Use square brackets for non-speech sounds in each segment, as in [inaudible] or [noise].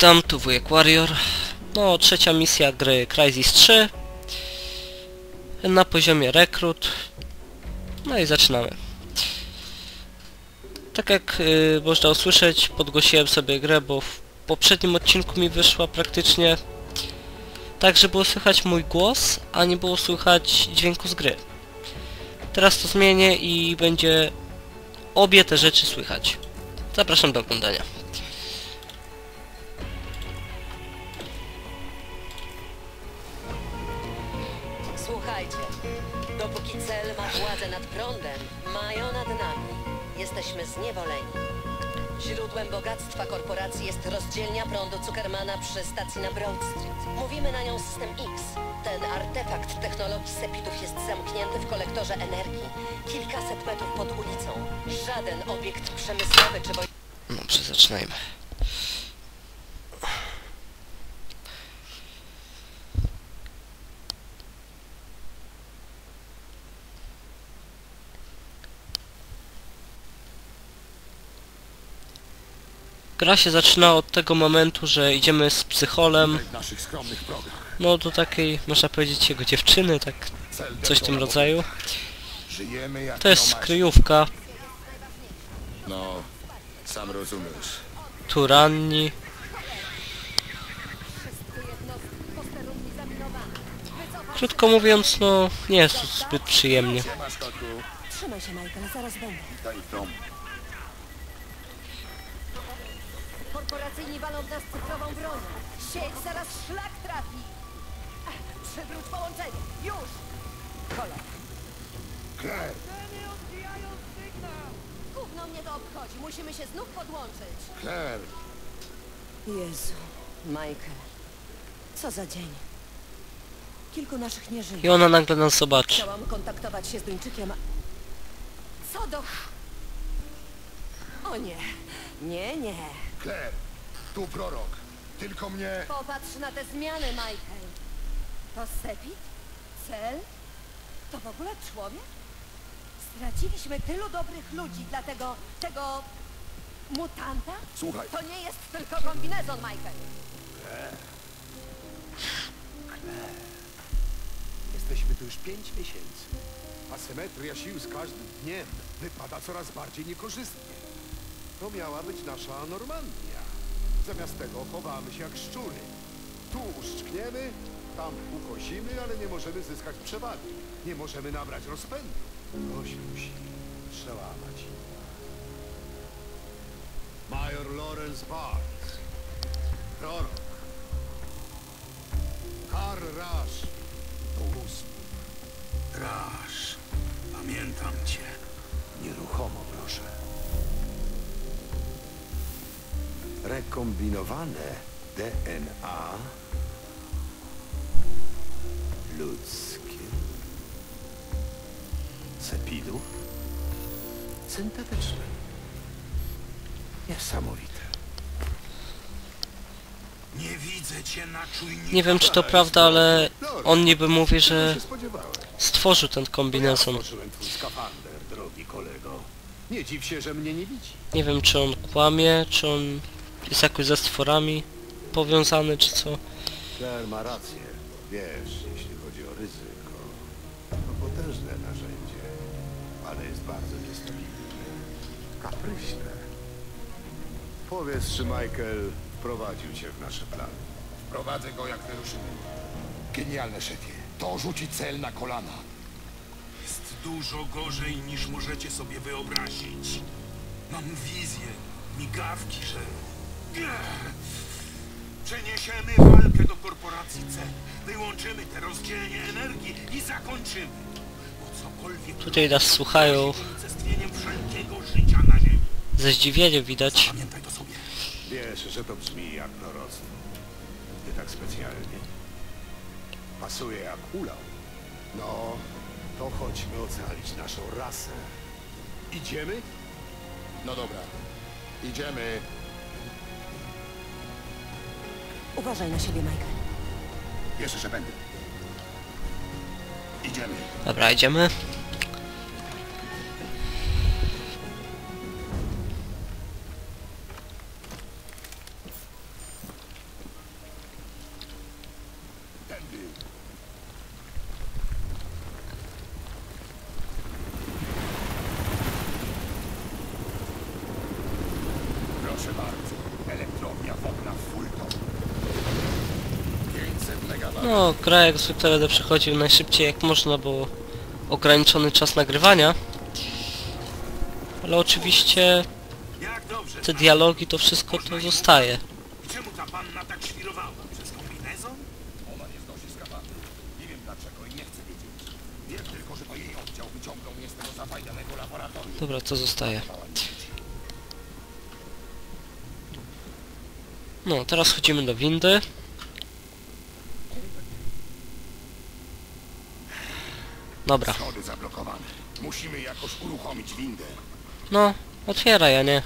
Witam, tu wujek Warrior. No, trzecia misja gry Crysis 3. Na poziomie rekrut. No i zaczynamy. Tak jak y, można usłyszeć, podgłosiłem sobie grę, bo w poprzednim odcinku mi wyszła praktycznie tak, że było słychać mój głos, a nie było słychać dźwięku z gry. Teraz to zmienię i będzie obie te rzeczy słychać. Zapraszam do oglądania. Korporacji jest rozdzielnia prądu Zuckermana przy stacji na Broad Street. Mówimy na nią System X. Ten artefakt technologii sepidów jest zamknięty w kolektorze energii, kilkaset metrów pod ulicą. Żaden obiekt przemysłowy czy wojskowy Dobrze, zaczynajmy. Gra się zaczyna od tego momentu, że idziemy z psycholem, no do takiej, można powiedzieć, jego dziewczyny, tak coś w tym rodzaju. Żyjemy jak To jest kryjówka, No, sam rozumiesz. tu ranni. Krótko mówiąc, no nie jest to zbyt przyjemnie. Trzymaj się, Michael, zaraz będę. Korporacyjni walą w nas cyfrową broń. Sieć zaraz szlak trafi. Przywróć połączenie. Już! Kola. Claire, Gówno mnie to obchodzi. Musimy się znów podłączyć. Claire, Jezu, Michael. Co za dzień. Kilku naszych nie żyje. I ona nagle nas zobaczy. Chciałam kontaktować się z Duńczykiem, a... Co do... O nie. Nie, nie. Claire, tu prorok. Tylko mnie... Popatrz na te zmiany, Michael. To Sepit? Cel? To w ogóle człowiek? Straciliśmy tylu dobrych ludzi dla tego... tego... mutanta? Słuchaj, To nie jest tylko kombinezon, Michael. Jesteśmy tu już pięć miesięcy. Asymetria sił z każdym dniem wypada coraz bardziej niekorzystnie. To miała być nasza Normandia. Zamiast tego chowamy się jak szczury. Tu uszczkniemy, tam ukosimy, ale nie możemy zyskać przewagi. Nie możemy nabrać rozpędu. Ktoś musi przełamać. Major Lawrence Barnes. Prorok. Karl Rasch. To ósmy. Rasz, pamiętam cię. Nieruchomo, proszę. Rekombinowane DNA ludzkie cepidów syntetyczne. Niesamowite. Nie widzę cię na czujniku. Nie wiem czy to prawda, ale on niby mówi, że stworzył ten kombinezon. Nie dziw się, że mnie nie widzi. Nie wiem czy on kłamie, czy on jest jakoś ze stworami powiązany, czy co. Claire ma rację. Wiesz, jeśli chodzi o ryzyko, to potężne narzędzie, ale jest bardzo niestabilne. Kapryśne. Powiedz, czy Michael wprowadził cię w nasze plany. prowadzę go jak wyruszymy. Genialne, szefie. To rzuci cel na kolana. Jest dużo gorzej niż możecie sobie wyobrazić. Mam wizję, migawki, że... Przeniesiemy walkę do korporacji C. Wyłączymy te rozdzielnie energii i zakończymy. Bo cokolwiek... Tutaj nas słuchają. jest unicestwieniem wszelkiego życia na Ziemi. Ze zdziwieniem widać. Pamiętaj to sobie. Wiesz, że to brzmi jak proroctwo. Nie tak specjalnie. Pasuje jak ulał. No, to chodźmy ocalić naszą rasę. Idziemy? No dobra, idziemy. Uważaj na siebie, Michael. Wiesz, że będę. Idziemy. Dobra, idziemy. No, gra jak zwykle będę przechodził najszybciej jak można, bo ograniczony czas nagrywania. Ale oczywiście te dialogi, to wszystko to zostaje. Czemu ta panna tak świrowała? Przez kombinezon? Ona nie znosi. Nie wiem dlaczego i nie chcę wiedzieć. Wiem tylko, że to jej oddział wyciągnął mnie z tego zafajdanego laboratorium. Dobra, co zostaje? No, teraz chodzimy do windy. Dobra, Schody zablokowane. Musimy jakoś uruchomić windę. no, otwieraj, a nie.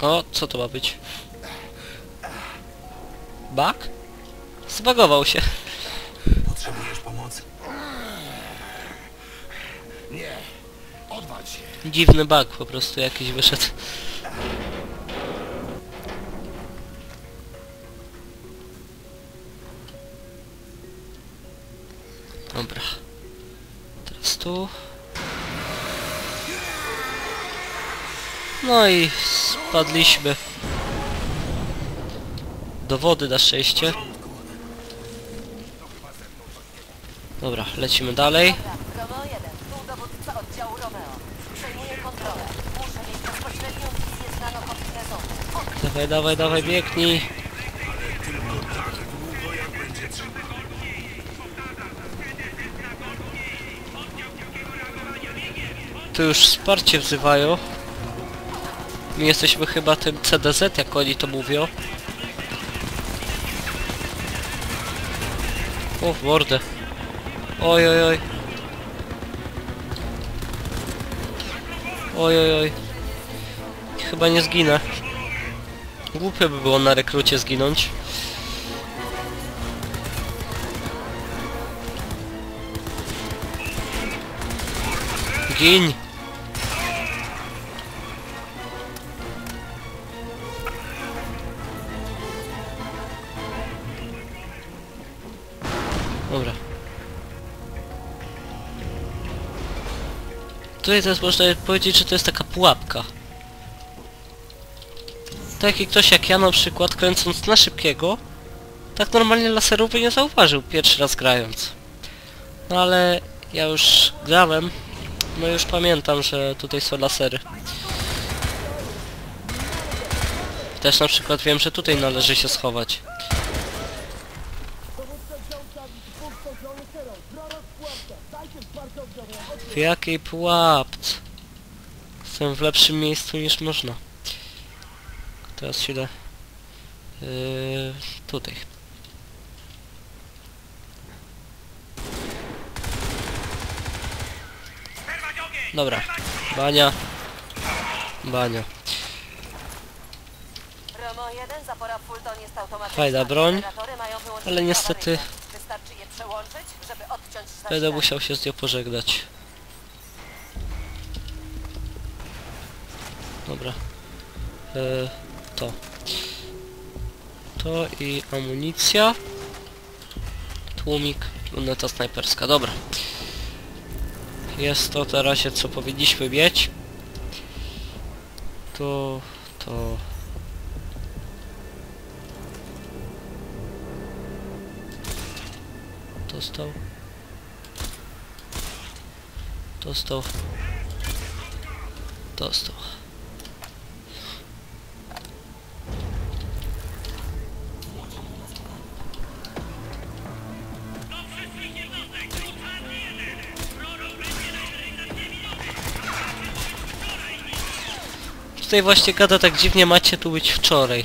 O, co to ma być? Bug? Zbagował się. Potrzebujesz pomocy? Nie. Odwal się. Dziwny bug po prostu jakiś wyszedł. Teraz tu. No i spadliśmy. Do wody na szczęście. Dobra, lecimy dalej. Romeo 1, tu dowódca oddziału Romeo. Przejmuję kontrolę. Muszę mieć bezpośrednią wizję z nanokombinezonu. Dawaj, dawaj, dawaj, biegnij. Tu już wsparcie wzywają. My jesteśmy chyba tym CDZ, jak oni to mówią. O, w mordę. Oj, oj, oj. Oj, oj, oj. Chyba nie zginę. Głupio by było na rekrucie zginąć. Gin! Tutaj teraz można powiedzieć, że to jest taka pułapka. Taki ktoś jak ja na przykład kręcąc na szybkiego, tak normalnie laserów by nie zauważył pierwszy raz grając. No ale ja już grałem, no już pamiętam, że tutaj są lasery. Też na przykład wiem, że tutaj należy się schować. W jakiej pułapce? Jestem w lepszym miejscu niż można. Teraz się da... Yy, tutaj. Dobra. Bania. Bania. Romeo 1, zapora Fulton jest automatyczna. Fajna broń, ale niestety będę musiał się z nią pożegnać. Dobra. Yy, to. To i amunicja. Tłumik, luneta snajperska. Dobra. Jest to teraz co powinniśmy mieć. To... to... Dostał. Dostał. Dostał. Tutaj właśnie gada tak dziwnie macie tu być wczoraj.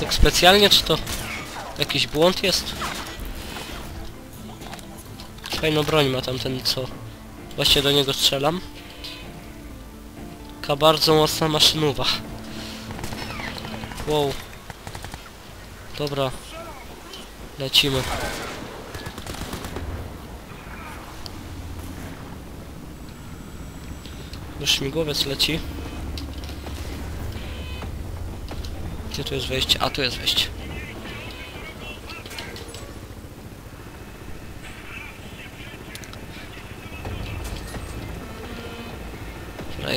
Tak specjalnie, czy to jakiś błąd jest? Fajną broń ma tamten, co właśnie do niego strzelam. Taka bardzo mocna maszynowa. Wow. Dobra. Lecimy. Już śmigłowiec leci. Gdzie tu jest wejście? A, tu jest wejście.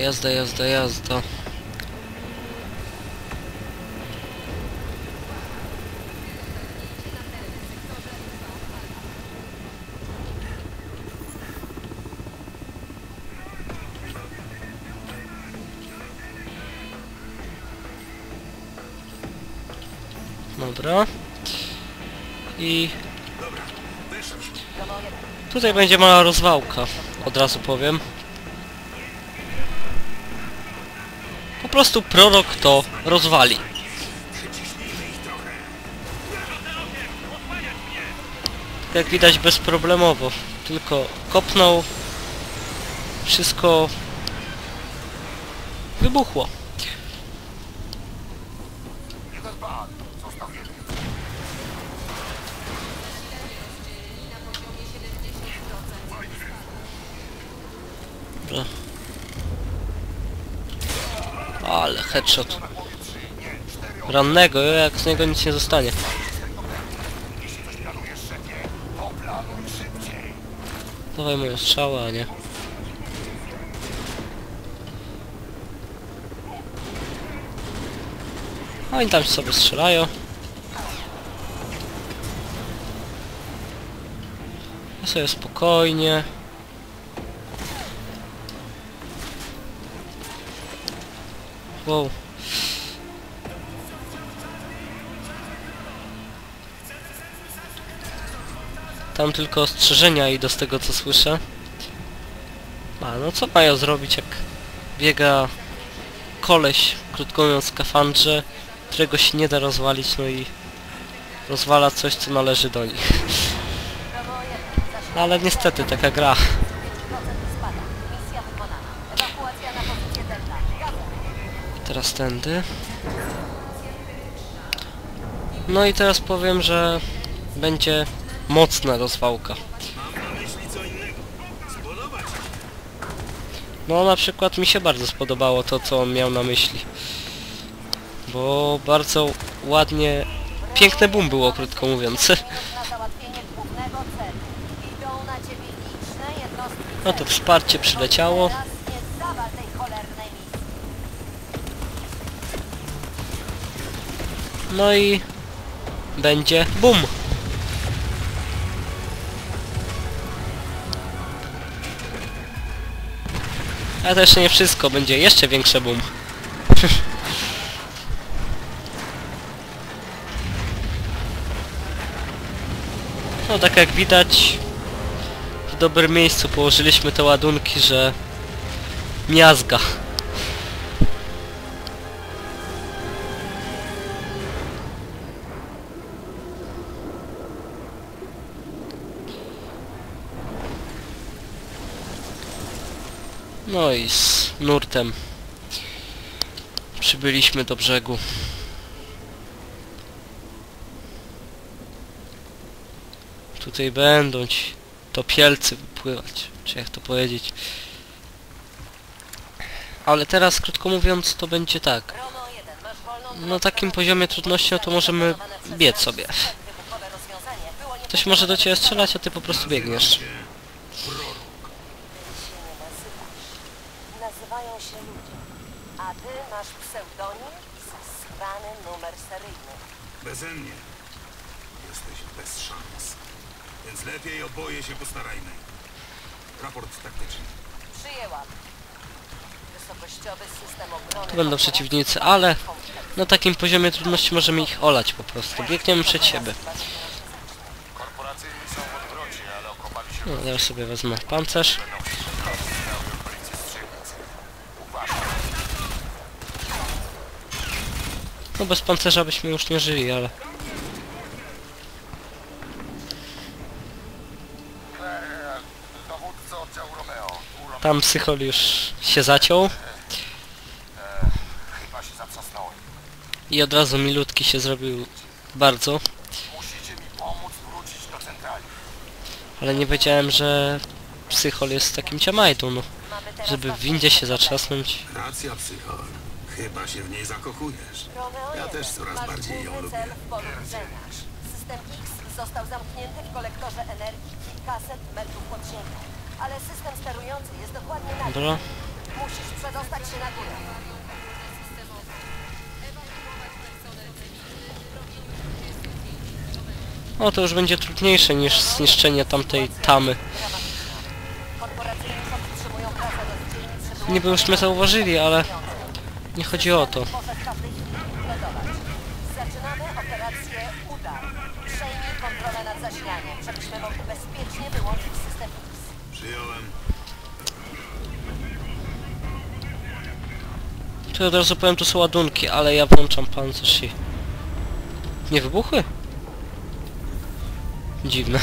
Jazda, jazda, jazda. Dobra. I tutaj będzie mała rozwałka. Od razu powiem. Po prostu prorok to rozwali. Jak widać bezproblemowo. Tylko kopnął. Wszystko wybuchło. Ale headshot. Rannego, jak z niego nic nie zostanie. Dawaj moje strzały, a nie. Oni tam sobie strzelają. Ja sobie spokojnie. Wow. Tam tylko ostrzeżenia idą z tego co słyszę. A no co mają zrobić jak biega koleś, krótko mówiąc skafandrze, którego się nie da rozwalić, no i rozwala coś co należy do nich. [laughs] No, ale niestety taka gra. Teraz tędy. No i teraz powiem, że będzie mocna rozwałka. No na przykład mi się bardzo spodobało to, co on miał na myśli. Bo bardzo ładnie... Piękne boom było, krótko mówiąc. [laughs] No to wsparcie przyleciało. No i... Będzie boom. Ale to jeszcze nie wszystko, będzie jeszcze większe boom. No tak jak widać w dobrym miejscu położyliśmy te ładunki, że miazga. No i z nurtem przybyliśmy do brzegu. Tutaj będą ci topielcy wypływać, czy jak to powiedzieć. Ale teraz, krótko mówiąc, to będzie tak. Romo 1, masz wolną Na takim poziomie trudności, no to możemy biec sobie. Ktoś może do ciebie strzelać, a ty po prostu biegniesz. się nie nazywasz. Nazywają się ludzie. A ty masz pseudonim i schwany numer seryjny. Beze mnie. Jesteś bez szans. Więc lepiej oboje się postarajmy. Raport taktyczny. Przyjęłam. Wysokościowy system obrony... To będą przeciwnicy, ale na takim poziomie trudności możemy ich olać po prostu. Biegniemy przed siebie. Korporacyjni są w odwrocie, ale okopali się No, ja sobie wezmę pancerz. No bez pancerza byśmy już nie żyli, ale... Tam psychol już się zaciął. I od razu milutki się zrobił bardzo. Ale nie wiedziałem, że psychol jest takim ciamajdą. No. Żeby w windzie się zatrzasnąć. Racja, psychol. Chyba się w niej zakochujesz. Romeo Ja 1, też coraz masz bardziej ją główny lubię. cel w polu widzenia. System X został zamknięty w kolektorze energii kilkaset metrów pod ziemią. Ale system sterujący jest dokładnie na Dobra. Musisz przedostać się na górę. O, to już będzie trudniejsze niż zniszczenie tamtej tamy. Korporacyjni podtrzymują pracę do dzielnicy Niby jużśmy zauważyli, ale nie chodzi o to. Zaczynamy operację Udar. Przejmij kontrolę nad zasilaniem, żebyśmy mogli bezpiecznie wyłączyć system X. Przyjąłem. Tu od razu powiem, tu są ładunki, ale ja włączam pancerz i... Nie wybuchły? Dziwne.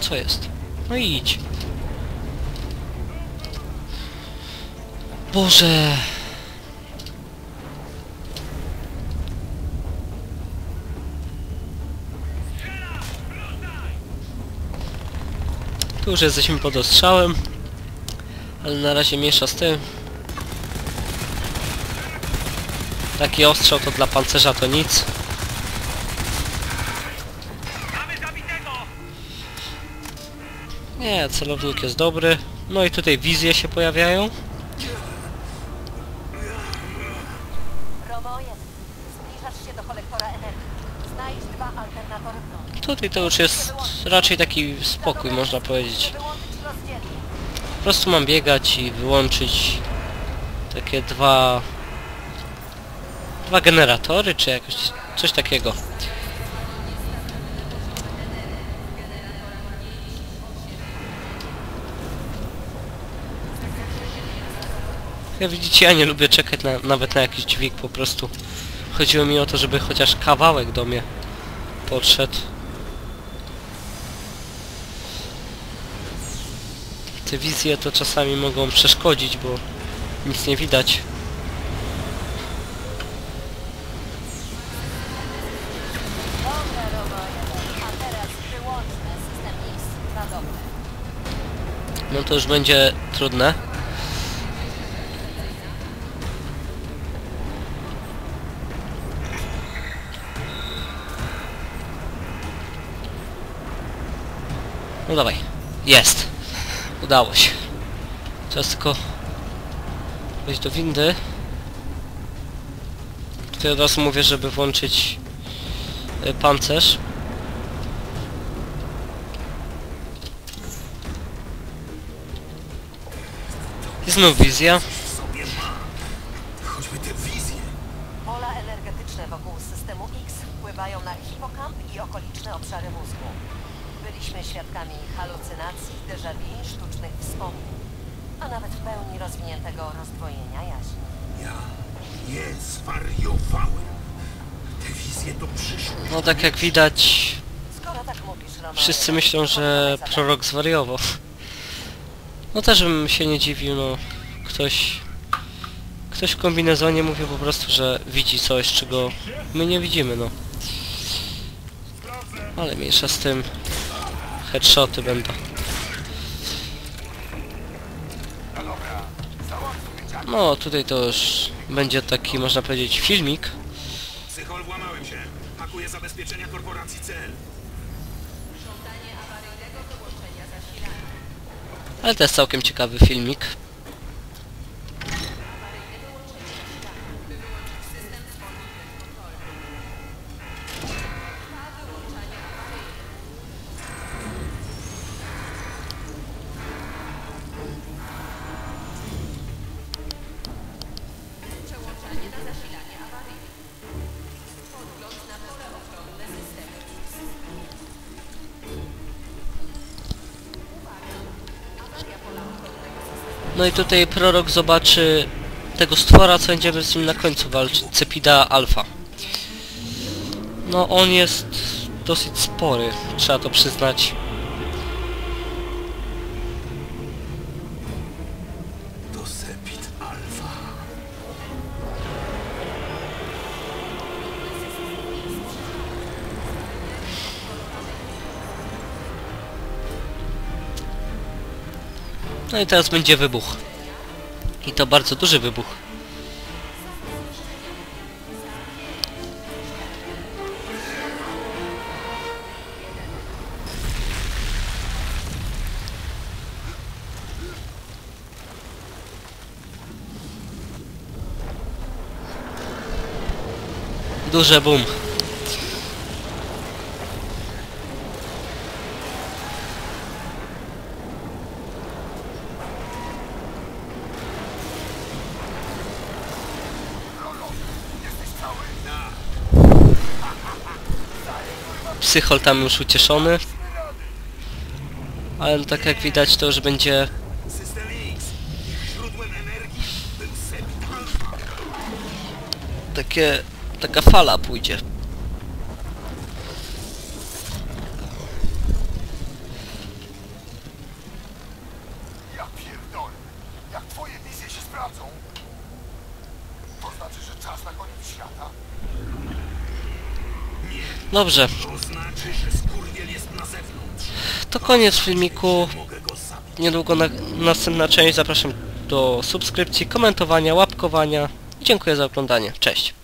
Co jest? No idź. Boże! Tu już jesteśmy pod ostrzałem. Ale na razie miesza z tym. Taki ostrzał to dla pancerza to nic. Nie, celownik jest dobry. No i tutaj wizje się pojawiają. Romo 1. Zbliżasz się do kolektora energii. Znajdź dwa alternatory prądu. Tutaj to już jest raczej taki spokój, można powiedzieć. Po prostu mam biegać i wyłączyć takie dwa... Dwa generatory, czy jakoś coś takiego. Jak widzicie, ja nie lubię czekać na, nawet na jakiś dźwig, po prostu chodziło mi o to, żeby chociaż kawałek do mnie podszedł. Te wizje to czasami mogą przeszkodzić, bo nic nie widać. Dobra, Romo 1. A teraz wyłączmy system X na dobre. No to już będzie trudne. No dawaj. Jest. Udało się. Teraz tylko wejść do windy. Tutaj od razu mówię, żeby włączyć y, pancerz. I znów wizja. Choćby te wizje. Pola energetyczne wokół systemu X wpływają na hipokamp i okoliczne obszary mózgu. Byliśmy świadkami halucynacji, déjà vu, sztucznych wspomnień, a nawet w pełni rozwiniętego rozdwojenia jaźni. Ja nie zwariowałem. Te wizje to przyszłość. No tak jak widać, Skoro tak mówisz, Roman, wszyscy myślą, że prorok zwariował. No też bym się nie dziwił, no. Ktoś... Ktoś w kombinezonie mówi po prostu, że widzi coś, czego my nie widzimy, no. Ale mniejsza z tym. Headshoty będą. No, tutaj to już będzie taki, można powiedzieć, filmik. Psychol, włamałem się. Zabezpieczenia korporacji. Ale to jest całkiem ciekawy filmik. No i tutaj prorok zobaczy tego stwora, co będziemy z nim na końcu walczyć. Cepida Alpha. No on jest dosyć spory, trzeba to przyznać. No i teraz będzie wybuch. I to bardzo duży wybuch. Duże boom. Psychol tam już ucieszony. Ale no tak jak widać to już będzie System X. Ich źródłem energii to koniec filmiku. Niedługo na, następna część. Zapraszam do subskrypcji, komentowania, łapkowania. Dziękuję za oglądanie. Cześć.